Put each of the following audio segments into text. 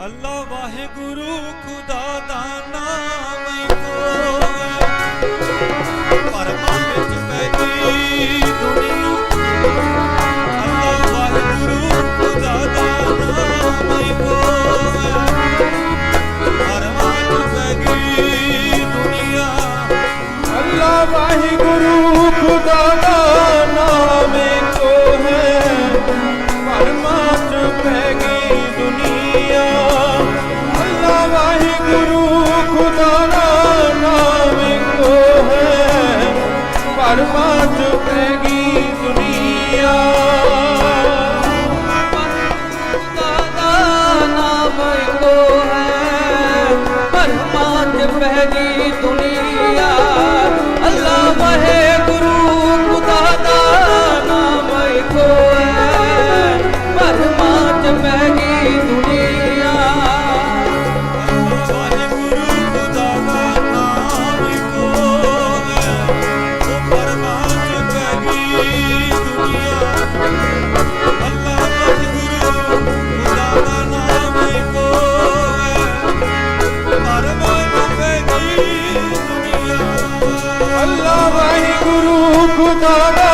ਅੱਲਾ ਵਾਹਿਗੁਰੂ ਖੁਦਾ ਦਾ ਨਾਮ ਕੋ ਅੱਲਾ ਵਾਹਿਗੁਰੂ ਖੁਦਾ ਦਾ ਵਾਹਿਗੁਰੂ তারা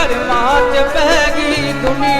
ਕਰਮਾਂ ਚ ਪੈ ਗਈ ਦੁਨੀਆ